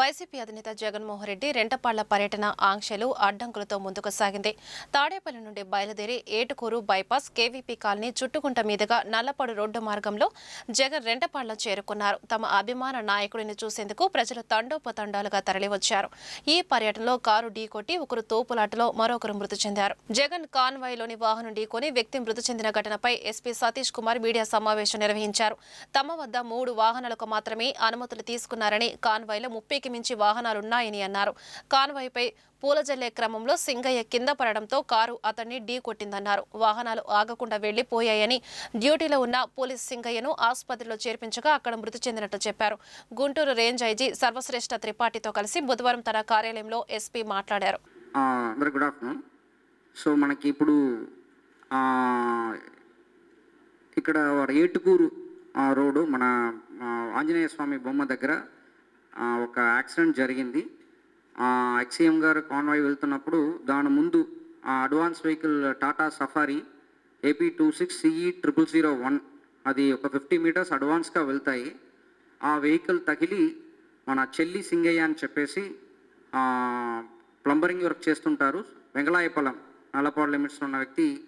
YCP అధినేత జగన్మోహన్ రెడ్డి రెంటపాళ్ళ పర్యటన ఆంక్షలు అడ్డంకులతో ముందుకు సాగింది. తాడేపల్లి నుండి బయలుదేరి Etukuru bypass KVP colony Chuttugunta మీదుగా నల్లపడు రోడ్డు మార్గంలో జగన్ రెంటపాళ్ళ చేరుకున్నారు. తమ అభిమాన నాయకుడిని చూసేందుకు ప్రజలు తండోపతండాలుగా తరలివచ్చారు. ఈ పర్యటనలో కారు ఢీకొట్టి ఒకరు తోపులాటలో మరొకరు మృతి చెందారు. జగన్ కాన్వాయ్లోని వాహనం ఢీకొని వ్యక్తి మృతి చెందిన ఘటనపై ఎస్పీ సతీష్ కుమార్ మీడియా సమావేశం నిర్వహించారు. తమ వద్ద మూడు వాహనాలకు మాత్రమే అనుమతులు తీసుకున్నారని కాన్వాయ్లో ముప్పైకి మించి వాహనాలున్నాయని అన్నారు. కాన్వాయ్పై పూలజల్లే క్రమంలో సింగయ్య కింద పడడంతో కారు అతన్ని ఢీ కొట్టిందన్నారు. వాహనాలు ఆగకుండా వెళ్ళిపోయాయని డ్యూటీలో ఉన్న పోలీస్ సింగయ్యను ఆసుపత్రిలో చేర్పించగా అక్కడ మృతి చెందినట్లు చెప్పారు. గుంటూరు రేంజ్ ఐజీ సర్వశ్రేష్ఠ త్రిపాఠితో కలిసి బుధవారం తన కార్యాలయంలో ఎస్పీ మాట్లాడారు. Good afternoon. సో మనకి ఇప్పుడు ఇక్కడ ఏటుకూరు రోడ్డు మన ఆంజనేయ స్వామి బొమ్మ దగ్గర ఒక యాక్సిడెంట్ జరిగింది. ఎక్సీఎం గారు కాన్వాయ్ వెళ్తున్నప్పుడు దాని ముందు ఆ advance vehicle Tata Safari AP two six CE triple zero one అది ఒక ఫిఫ్టీ మీటర్స్ అడ్వాన్స్గా వెళ్తాయి. ఆ వెహికల్ తగిలి మన చెల్లి సింగయ్య అని చెప్పేసి ప్లంబరింగ్ వర్క్ చేస్తుంటారు. వెంగళాయపలం నల్లపాడు లిమిట్స్లో ఉన్న వ్యక్తి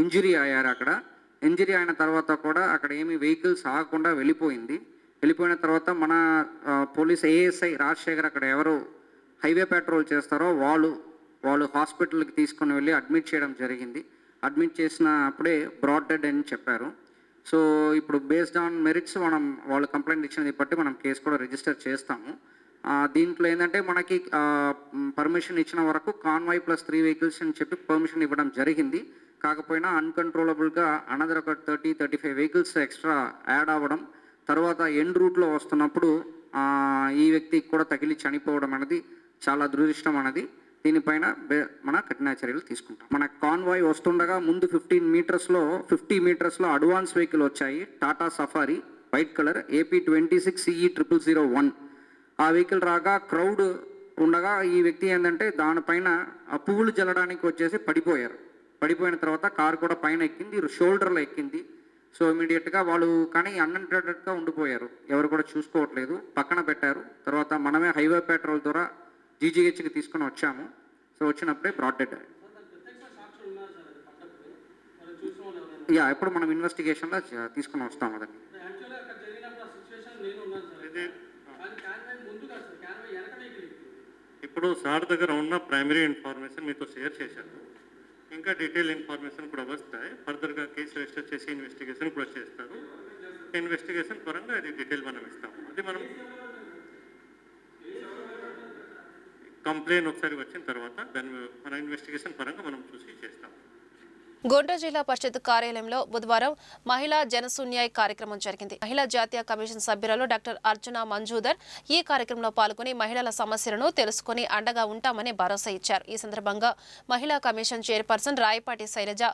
ఇంజురీ అయ్యారు అక్కడ. ఇంజురీ అయిన తర్వాత కూడా అక్కడ ఏమి వెహికల్స్ ఆగకుండా వెళ్ళిపోయింది. వెళ్ళిపోయిన తర్వాత మన పోలీస్ ఏఎస్ఐ రాజశేఖర్ అక్కడ ఎవరు హైవే పెట్రోల్ చేస్తారో వాళ్ళు వాళ్ళు హాస్పిటల్కి తీసుకొని వెళ్ళి అడ్మిట్ చేయడం జరిగింది. అడ్మిట్ చేసిన అప్పుడే బ్రాడ్ డెడ్ అని చెప్పారు. సో ఇప్పుడు బేస్డ్ ఆన్ మెరిట్స్ మనం వాళ్ళు కంప్లైంట్ ఇచ్చినది బట్టి మనం కేసు కూడా రిజిస్టర్ చేస్తాము. దీంట్లో ఏంటంటే మనకి పర్మిషన్ ఇచ్చిన వరకు కాన్వాయ్ ప్లస్ త్రీ వెహికల్స్ అని చెప్పి పర్మిషన్ ఇవ్వడం జరిగింది. కాకపోయినా అన్కంట్రోలబుల్గా అనదర్ ఒక thirty thirty five vehicles extra add అవ్వడం తర్వాత ఎండ్ రూట్లో వస్తున్నప్పుడు ఈ వ్యక్తికి కూడా తగిలి చనిపోవడం అనేది చాలా దురదృష్టం అనేది దీనిపైన మన కఠిన చర్యలు తీసుకుంటాం. మన కాన్వాయ్ వస్తుండగా ముందు ఫిఫ్టీన్ మీటర్స్లో ఫిఫ్టీ మీటర్స్లో అడ్వాన్స్ వెహికల్ వచ్చాయి. Tata Safari white colour AP twenty six CE triple zero one ఆ వెహికల్ రాగా క్రౌడ్ ఉండగా ఈ వ్యక్తి ఏంటంటే దానిపైన ఆ పువ్వులు జల్లడానికి వచ్చేసి పడిపోయారు. పడిపోయిన తర్వాత కారు కూడా పైన ఎక్కింది షోల్డర్లో ఎక్కింది. సో ఇమీడియట్గా వాళ్ళు కానీ అన్అంటెడెడ్గా ఉండిపోయారు. ఎవరు కూడా చూసుకోవట్లేదు. పక్కన పెట్టారు. తర్వాత మనమే హైవే పెట్రోల్ ద్వారా జీజీహెచ్కి తీసుకొని వచ్చాము. సో వచ్చినప్పుడే బ్రాడ్ డెడ్ యా ఇప్పుడు మనం ఇన్వెస్టిగేషన్లో తీసుకొని వస్తాం అదండి. ఇప్పుడు సార్ దగ్గర ఉన్న ప్రైమరీ ఇన్ఫర్మేషన్ మీతో షేర్ చేశాను. ఇంకా డీటెయిల్ ఇన్ఫర్మేషన్ కూడా వస్తాయి. ఫర్దర్గా కేసు రిజిస్టర్ చేసి ఇన్వెస్టిగేషన్ కూడా చేస్తారు ఇన్వెస్టిగేషన్ పరంగా అది డీటెయిల్ మనం ఇస్తాము. అది మనం కంప్లైంట్ ఒకసారి వచ్చిన తర్వాత దాని మన ఇన్వెస్టిగేషన్ పరంగా మనం చూసి చేస్తాం గుంటూరు జిల్లా పరిషత్ కార్యాలయంలో బుధవారం మహిళా జనశూన్యాయ్ కార్యక్రమం జరిగింది. మహిళా జాతీయ కమిషన్ సభ్యురాలు డాక్టర్ అర్జున మంజూదర్ ఈ కార్యక్రమంలో పాల్గొని మహిళల సమస్యలను తెలుసుకుని అండగా ఉంటామని భరోసా ఇచ్చారు. ఈ సందర్భంగా మహిళా కమిషన్ చైర్పర్సన్ రాయపాటి శైలజ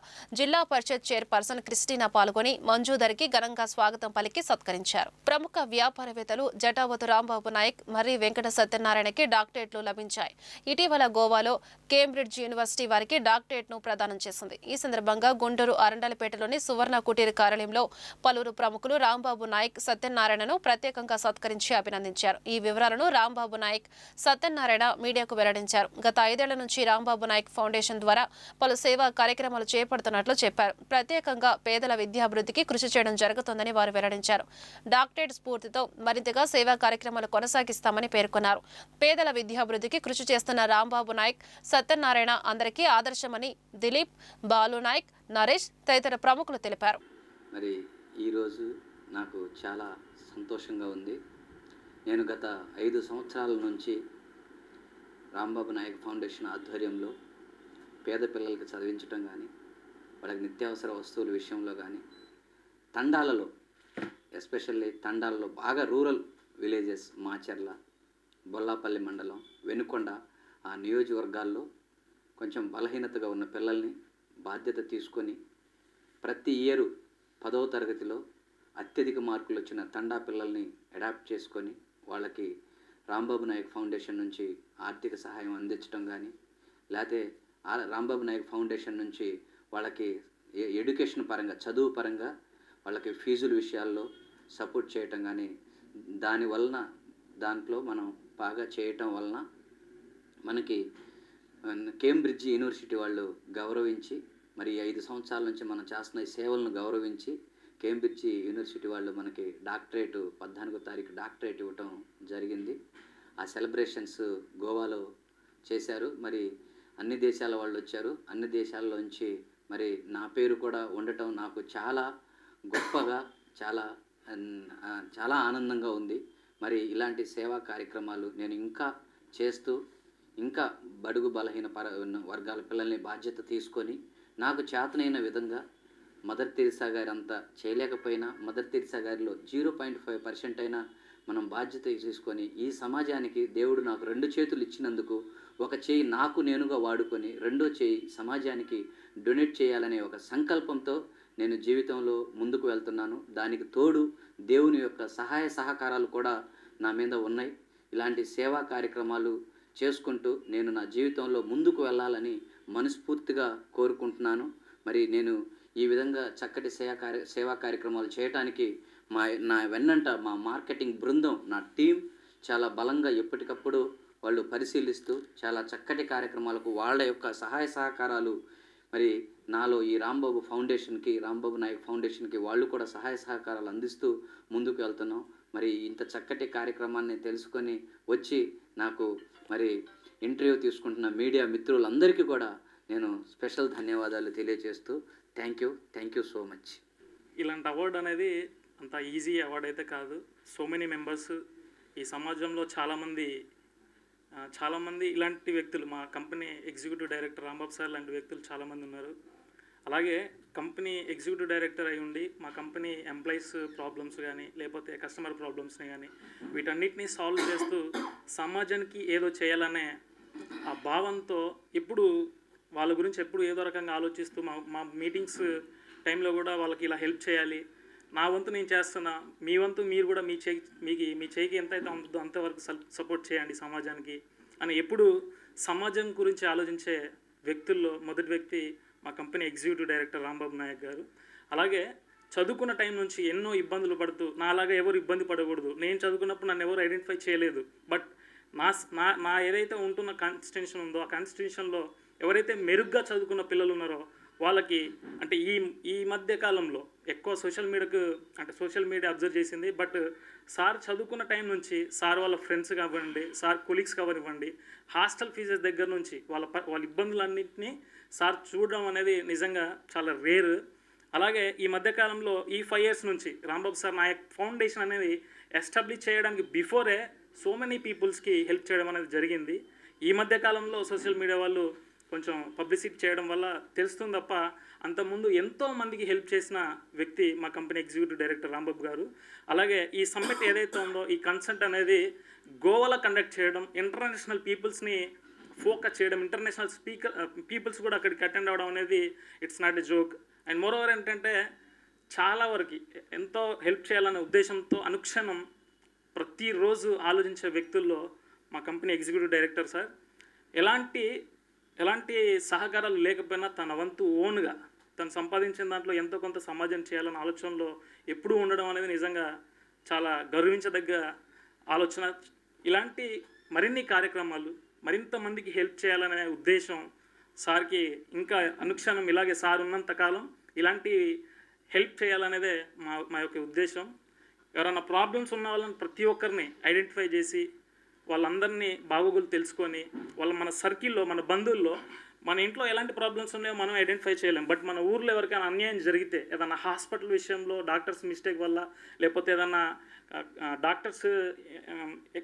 జిల్లా పరిషత్ చైర్పర్సన్ క్రిస్టినా పాల్గొని మంజూదర్కి ఘనంగా స్వాగతం పలికి సత్కరించారు. ప్రముఖ వ్యాపారవేత్తలు జటావతు రాంబాబు నాయక్ మర్రి వెంకట సత్యనారాయణకి డాక్టరేట్లు లభించాయి. ఇటీవల గోవాలో కేంబ్రిడ్జ్ యూనివర్సిటీ వారికి డాక్టరేట్ను ప్రదానం చేసింది. ఈ సందర్భంగా గుంటూరు అరండలపేటలోని సువర్ణ కుటీర్ కార్యాలయంలో పలువురు ప్రముఖులు రాంబాబు నాయక్ సత్యనారాయణను ప్రత్యేకంగా సత్కరించి అభినందించారు. ఈ వివరాలను రాంబాబు నాయక్ సత్యనారాయణ మీడియాకు వెల్లడించారు. గత ఐదేళ్ళ నుంచి రాంబాబు నాయక్ ఫౌండేషన్ ద్వారా పలు సేవా కార్యక్రమాలు చేపడుతున్నట్లు చెప్పారు. ప్రత్యేకంగా పేదల విద్యాభివృద్ధికి కృషి చేయడం జరుగుతుందని వారు వెల్లడించారు. డాక్టరేట్ స్ఫూర్తితో మరింతగా సేవా కార్యక్రమాలు కొనసాగిస్తామని పేర్కొన్నారు. పేదల విద్యాభివృద్ధికి కృషి చేస్తున్న రాంబాబు నాయక్ సత్యనారాయణ అందరికీ ఆదర్శమని దిలీప్ బాలు నాయక్ నరేష్ తదితర ప్రముఖులు తెలిపారు. మరి ఈరోజు నాకు చాలా సంతోషంగా ఉంది. నేను గత ఐదు సంవత్సరాల నుంచి రాంబాబు నాయక్ ఫౌండేషన్ ఆధ్వర్యంలో పేద పిల్లలకి చదివించటం కానీ వాళ్ళకి నిత్యావసర వస్తువుల విషయంలో కానీ తండాలలో ఎస్పెషల్లీ తండాలలో బాగా రూరల్ విలేజెస్ మాచర్ల బొల్లాపల్లి మండలం వెనుకొండ ఆ నియోజకవర్గాల్లో కొంచెం బలహీనతగా ఉన్న పిల్లల్ని బాధ్యత తీసుకొని ప్రతి ఇయరు పదవ తరగతిలో అత్యధిక మార్కులు వచ్చిన తండా పిల్లల్ని అడాప్ట్ చేసుకొని వాళ్ళకి రాంబాబు నాయక్ ఫౌండేషన్ నుంచి ఆర్థిక సహాయం అందించడం కానీ లేకపోతే రాంబాబు నాయక్ ఫౌండేషన్ నుంచి వాళ్ళకి ఎ- ఎడ్యుకేషన్ పరంగా చదువు పరంగా వాళ్ళకి ఫీజుల విషయాల్లో సపోర్ట్ చేయటం కానీ దాని వలన దాంట్లో మనం బాగా చేయటం వలన మనకి కేంబ్రిడ్జ్ యూనివర్సిటీ వాళ్ళు గౌరవించి మరి ఐదు సంవత్సరాల నుంచి మనం చేస్తున్న ఈ సేవలను గౌరవించి కేంబ్రిడ్జ్ యూనివర్సిటీ వాళ్ళు మనకి డాక్టరేట్ పద్నాలుగో తారీఖు డాక్టరేట్ ఇవ్వటం జరిగింది. ఆ సెలబ్రేషన్స్ గోవాలో చేశారు. మరి అన్ని దేశాల వాళ్ళు వచ్చారు. అన్ని దేశాల్లోంచి మరి నా పేరు కూడా ఉండటం నాకు చాలా గొప్పగా చాలా చాలా ఆనందంగా ఉంది. మరి ఇలాంటి సేవా కార్యక్రమాలు నేను ఇంకా చేస్తూ ఇంకా బడుగు బలహీన పర వర్గాల పిల్లల్ని బాధ్యత తీసుకొని నాకు చేతనైన విధంగా మదర్ తెరిసా గారి అంతా చేయలేకపోయినా మదర్ తెరిసా గారిలో జీరో పాయింట్ ఫైవ్ పర్సెంట్ అయినా మనం బాధ్యత తీసుకొని ఈ సమాజానికి దేవుడు నాకు రెండు చేతులు ఇచ్చినందుకు ఒక చేయి నాకు నేనుగా వాడుకొని రెండో చేయి సమాజానికి డొనేట్ చేయాలనే ఒక సంకల్పంతో నేను జీవితంలో ముందుకు వెళ్తున్నాను. దానికి తోడు దేవుని యొక్క సహాయ సహకారాలు కూడా నా మీద ఉన్నాయి. ఇలాంటి సేవా కార్యక్రమాలు చేసుకుంటూ నేను నా జీవితంలో ముందుకు వెళ్ళాలని మనస్ఫూర్తిగా కోరుకుంటున్నాను. మరి నేను ఈ విధంగా చక్కటి సేవా కార్య సేవా కార్యక్రమాలు చేయడానికి మా నా వెన్నంట మా మార్కెటింగ్ బృందం నా టీం చాలా బలంగా ఎప్పటికప్పుడు వాళ్ళు పరిశీలిస్తూ చాలా చక్కటి కార్యక్రమాలకు వాళ్ళ యొక్క సహాయ సహకారాలు మరి నాలో ఈ రాంబాబు ఫౌండేషన్కి రాంబాబు నాయక్ ఫౌండేషన్కి వాళ్ళు కూడా సహాయ సహకారాలు అందిస్తూ ముందుకు వెళ్తున్నాం. మరి ఇంత చక్కటి కార్యక్రమాన్ని తెలుసుకొని వచ్చి నాకు మరి ఇంటర్వ్యూ తీసుకుంటున్న మీడియా మిత్రులందరికీ కూడా నేను స్పెషల్ ధన్యవాదాలు తెలియజేస్తూ thank you thank you so much. ఇలాంటి అవార్డు అనేది అంత ఈజీ అవార్డు అయితే కాదు. సో మెనీ మెంబర్స్ ఈ సమాజంలో చాలామంది చాలామంది ఇలాంటి వ్యక్తులు మా company executive director Rambabu sir లాంటి వ్యక్తులు చాలామంది ఉన్నారు. అలాగే కంపెనీ ఎగ్జిక్యూటివ్ డైరెక్టర్ అయి ఉండి మా కంపెనీ ఎంప్లాయీస్ ప్రాబ్లమ్స్ కానీ లేకపోతే కస్టమర్ ప్రాబ్లమ్స్ని కానీ వీటన్నిటిని సాల్వ్ చేస్తూ సమాజానికి ఏదో చేయాలనే ఆ భావంతో ఎప్పుడు వాళ్ళ గురించి ఎప్పుడు ఏదో రకంగా ఆలోచిస్తూ మా మా మీటింగ్స్ టైంలో కూడా వాళ్ళకి ఇలా హెల్ప్ చేయాలి. నా వంతు నేను చేస్తున్నా మీ వంతు మీరు కూడా మీ చేయి మీకు మీ చేయికి ఎంత అయితే అందుతుందో అంతవరకు సపోర్ట్ చేయండి సమాజానికి అని ఎప్పుడు సమాజం గురించి ఆలోచించే వ్యక్తుల్లో మొదటి వ్యక్తి మా company executive director Rambabu Naik garu. అలాగే చదువుకున్న టైం నుంచి ఎన్నో ఇబ్బందులు పడుతూ నా నాలాగా ఎవరు ఇబ్బంది పడకూడదు. నేను చదువుకున్నప్పుడు నన్ను ఎవరు ఐడెంటిఫై చేయలేదు. బట్ మా మా మా ఏదైతే ఉంటున్న కాన్స్టిట్యూషన్ ఉందో ఆ కాన్స్టిట్యూషన్లో ఎవరైతే మెరుగ్గా చదువుకున్న పిల్లలు ఉన్నారో వాళ్ళకి అంటే ఈ ఈ మధ్య కాలంలో ఎక్కువ సోషల్ మీడియాకు అంటే సోషల్ మీడియా అబ్జర్వ్ చేసింది. బట్ సార్ చదువుకున్న టైం నుంచి సార్ వాళ్ళ ఫ్రెండ్స్ కానివ్వండి సార్ కొలీగ్స్ కానివ్వండి హాస్టల్ ఫీజెస్ దగ్గర నుంచి వాళ్ళ ప- వాళ్ళ ఇబ్బందులన్నింటినీ సార్ చూడడం అనేది నిజంగా చాలా రేర్ అలాగే ఈ మధ్యకాలంలో ఈ ఫైవ్ ఇయర్స్ నుంచి రాంబాబు సార్ నాయక్ ఫౌండేషన్ అనేది ఎస్టాబ్లిష్ చేయడానికి బిఫోరే సో మెనీ పీపుల్స్కి హెల్ప్ చేయడం అనేది జరిగింది. ఈ మధ్య కాలంలో సోషల్ మీడియా వాళ్ళు కొంచెం పబ్లిసిటీ చేయడం వల్ల తెలుస్తుంది తప్ప అంతకుముందు ఎంతో మందికి హెల్ప్ చేసిన వ్యక్తి మా కంపెనీ ఎగ్జిక్యూటివ్ డైరెక్టర్ రాంబాబు గారు. అలాగే ఈ సమ్మిట్ ఏదైతే ఉందో ఈ కన్సల్ట్ అనేది గోవాలో కండక్ట్ చేయడం ఇంటర్నేషనల్ పీపుల్స్ని ఫోకస్ చేయడం ఇంటర్నేషనల్ స్పీకర్ పీపుల్స్ కూడా అక్కడికి అటెండ్ అవ్వడం అనేది it's not a joke and moreover ఏంటంటే చాలా వరకు ఎంతో హెల్ప్ చేయాలనే ఉద్దేశంతో అనుక్షణం ప్రతిరోజు ఆలోచించే వ్యక్తుల్లో మా కంపెనీ ఎగ్జిక్యూటివ్ డైరెక్టర్ సార్. ఎలాంటి ఎలాంటి సహకారాలు లేకపోయినా తన వంతు ఓన్గా తను సంపాదించిన దాంట్లో ఎంతో కొంత సమాజం చేయాలన్న ఆలోచనలో ఎప్పుడూ ఉండడం అనేది నిజంగా చాలా గర్వించదగ్గ ఆలోచన. ఇలాంటి మరిన్ని కార్యక్రమాలు మరింత మందికి హెల్ప్ చేయాలనే ఉద్దేశం సార్కి ఇంకా అనుక్షణం ఇలాగే సార్ ఉన్నంత కాలం ఇలాంటి హెల్ప్ చేయాలనేదే మా మా యొక్క ఉద్దేశం. ఎవరైనా ప్రాబ్లమ్స్ ఉన్న వాళ్ళని ప్రతి ఒక్కరిని ఐడెంటిఫై చేసి వాళ్ళందరినీ బాగోగులు తెలుసుకొని వాళ్ళ మన సర్కిల్లో మన బంధువుల్లో మన ఇంట్లో ఎలాంటి ప్రాబ్లమ్స్ ఉన్నాయో మనం ఐడెంటిఫై చేయలేం. బట్ మన ఊర్లో ఎవరికైనా అన్యాయం జరిగితే ఏదైనా హాస్పిటల్ విషయంలో డాక్టర్స్ మిస్టేక్ వల్ల లేకపోతే ఏదైనా డాక్టర్స్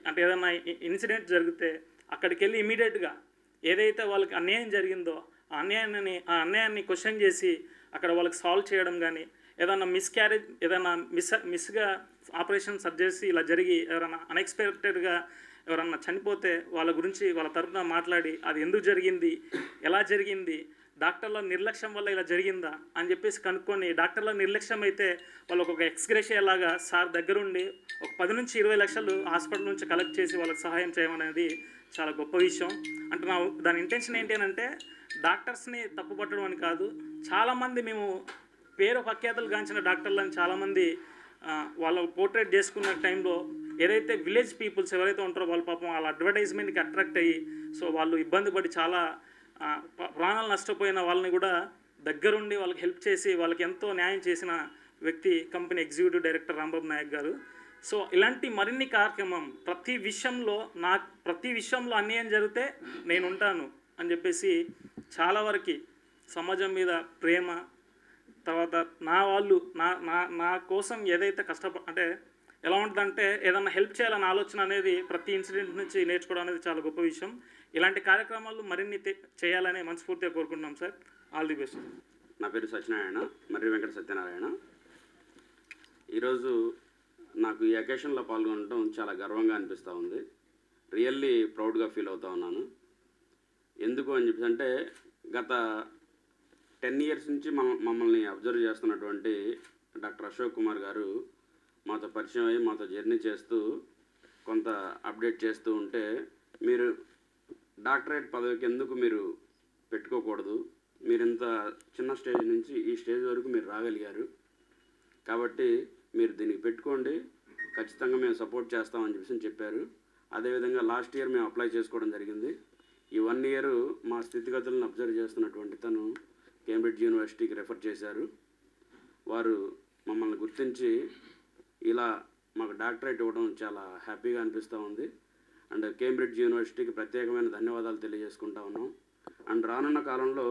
అంటే ఏదైనా ఇన్సిడెంట్ జరిగితే అక్కడికి వెళ్ళి ఇమీడియట్గా ఏదైతే వాళ్ళకి అన్యాయం జరిగిందో ఆ అన్యాయాన్ని ఆ అన్యాయాన్ని క్వశ్చన్ చేసి అక్కడ వాళ్ళకి సాల్వ్ చేయడం కానీ ఏదైనా మిస్క్యారేజ్ ఏదైనా మిస్ మిస్గా ఆపరేషన్ సర్జరీస్ ఇలా జరిగి ఎవరైనా అన్ఎక్స్పెక్టెడ్గా ఎవరన్నా చనిపోతే వాళ్ళ గురించి వాళ్ళ తరఫున మాట్లాడి అది ఎందుకు జరిగింది ఎలా జరిగింది డాక్టర్ల నిర్లక్ష్యం వల్ల ఇలా జరిగిందా అని చెప్పేసి కనుక్కొని డాక్టర్ల నిర్లక్ష్యం అయితే వాళ్ళకు ఒక ఎక్స్గ్రేషియా లాగా సార్ దగ్గరుండి ఒక పది నుంచి ఇరవై లక్షలు హాస్పిటల్ నుంచి కలెక్ట్ చేసి వాళ్ళకి సహాయం చేయమనేది చాలా గొప్ప విషయం. అంటే నా దాని ఇంటెన్షన్ ఏంటి అని అంటే డాక్టర్స్ని తప్పుపట్టడం అని కాదు చాలామంది మేము పేరు ప్రఖ్యాతలు గాంచిన డాక్టర్లను చాలామంది వాళ్ళ పోర్ట్రేట్ చేసుకున్న టైంలో ఏదైతే విలేజ్ పీపుల్స్ ఎవరైతే ఉంటారో వాళ్ళ పాపం వాళ్ళ అడ్వర్టైజ్మెంట్కి అట్రాక్ట్ అయ్యి సో వాళ్ళు ఇబ్బంది పడి చాలా ప్రాణాలు నష్టపోయిన వాళ్ళని కూడా దగ్గరుండి వాళ్ళకి హెల్ప్ చేసి వాళ్ళకి ఎంతో న్యాయం చేసిన వ్యక్తి company executive director Rambabu Nayak garu. So ఇలాంటి మరిన్ని కార్యక్రమం ప్రతి విషయంలో నా ప్రతి విషయంలో అన్యాయం జరిగితే నేను ఉంటాను అని చెప్పేసి చాలా వరకు సమాజం మీద ప్రేమ తర్వాత నా వాళ్ళు నా నా నా కోసం ఏదైతే కష్టప అంటే ఎలా ఉంటుందంటే ఏదన్నా హెల్ప్ చేయాలన్న ఆలోచన అనేది ప్రతి ఇన్సిడెంట్ నుంచి నేర్చుకోవడం అనేది చాలా గొప్ప విషయం. ఇలాంటి కార్యక్రమాలు మరిన్ని చేయాలని మనస్ఫూర్తిగా కోరుకుంటున్నాం సార్. ఆల్ ది బెస్ట్ నా పేరు సత్యనారాయణ మర్రి వెంకట సత్యనారాయణ. ఈరోజు నాకు ఈ అకేషన్లో పాల్గొనడం చాలా గర్వంగా అనిపిస్తూ ఉంది. రియల్లీ ప్రౌడ్గా ఫీల్ అవుతా ఉన్నాను. ఎందుకు అని చెప్పి అంటే గత టెన్ ఇయర్స్ నుంచి మన మమ్మల్ని అబ్జర్వ్ చేస్తున్నటువంటి డాక్టర్ అశోక్ కుమార్ గారు మాతో పరిచయం అయ్యి మాతో జర్నీ చేస్తూ కొంత అప్డేట్ చేస్తూ ఉంటే మీరు డాక్టరేట్ పదవికి ఎందుకు మీరు పెట్టుకోకూడదు? మీరు ఇంత చిన్న స్టేజ్ నుంచి ఈ స్టేజ్ వరకు మీరు రాగలిగారు. కాబట్టి మీరు దీనికి పెట్టుకోండి. ఖచ్చితంగా మేము సపోర్ట్ చేస్తామని చెప్పేసి చెప్పారు. అదేవిధంగా లాస్ట్ ఇయర్ మేము అప్లై చేసుకోవడం జరిగింది. ఈ వన్ ఇయర్ మా స్థితిగతులను అబ్జర్వ్ చేస్తున్నటువంటి తను కేంబ్రిడ్జ్ యూనివర్సిటీకి రెఫర్ చేశారు. వారు మమ్మల్ని గుర్తించి ఇలా మాకు డాక్టరేట్ ఇవ్వడం చాలా హ్యాపీగా అనిపిస్తూ ఉంది. అండ్ కేంబ్రిడ్జ్ యూనివర్సిటీకి ప్రత్యేకమైన ధన్యవాదాలు తెలియజేసుకుంటా ఉన్నాం. అండ్ రానున్న కాలంలో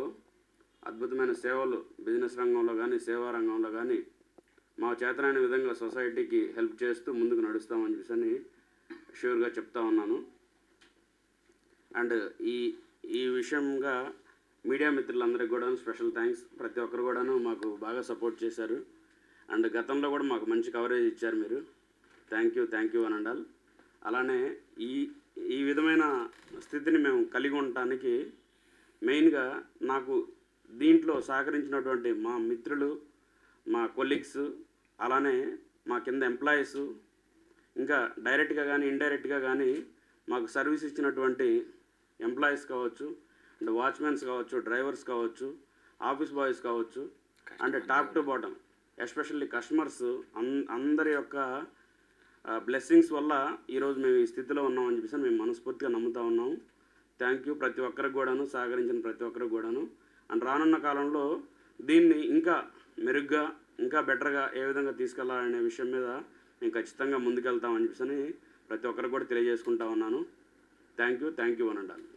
అద్భుతమైన సేవలు బిజినెస్ రంగంలో కానీ సేవా రంగంలో కానీ మా చేతనైన విధంగా సొసైటీకి హెల్ప్ చేస్తూ ముందుకు నడుస్తామని చెప్పేసి షూర్గా చెప్తా ఉన్నాను. అండ్ ఈ ఈ విషయంగా మీడియా మిత్రులందరికీ కూడా స్పెషల్ థ్యాంక్స్. ప్రతి ఒక్కరు కూడాను మాకు బాగా సపోర్ట్ చేశారు. అండ్ గతంలో కూడా మాకు మంచి కవరేజ్ ఇచ్చారు మీరు. థ్యాంక్ యూ థ్యాంక్ యూ అని అండాలి అలానే ఈ ఈ విధమైన స్థితిని మేము కలిగి ఉండటానికి మెయిన్గా నాకు దీంట్లో సహకరించినటువంటి మా మిత్రులు మా కొలీగ్స్ అలానే మా కింద ఎంప్లాయీస్ ఇంకా డైరెక్ట్గా కానీ ఇండైరెక్ట్గా కానీ మాకు సర్వీస్ ఇచ్చినటువంటి ఎంప్లాయీస్ కావచ్చు అండ్ వాచ్మెన్స్ కావచ్చు డ్రైవర్స్ కావచ్చు ఆఫీస్ బాయ్స్ కావచ్చు అంటే top to bottom especially customers అందరి యొక్క బ్లెస్సింగ్స్ వల్ల ఈరోజు మేము ఈ స్థితిలో ఉన్నామని చెప్పేసి మేము మనస్ఫూర్తిగా నమ్ముతా ఉన్నాము. థ్యాంక్ యూ ప్రతి ఒక్కరికి కూడాను సహకరించిన ప్రతి ఒక్కరికి కూడాను. అండ్ రానున్న కాలంలో దీన్ని ఇంకా మెరుగ్గా ఇంకా బెటర్గా ఏ విధంగా తీసుకెళ్ళాలనే విషయం మీద మేము ఖచ్చితంగా ముందుకెళ్తామని చెప్పేసి ప్రతి ఒక్కరికి కూడా తెలియజేసుకుంటా ఉన్నాను. థ్యాంక్ యూ థ్యాంక్ యూ అని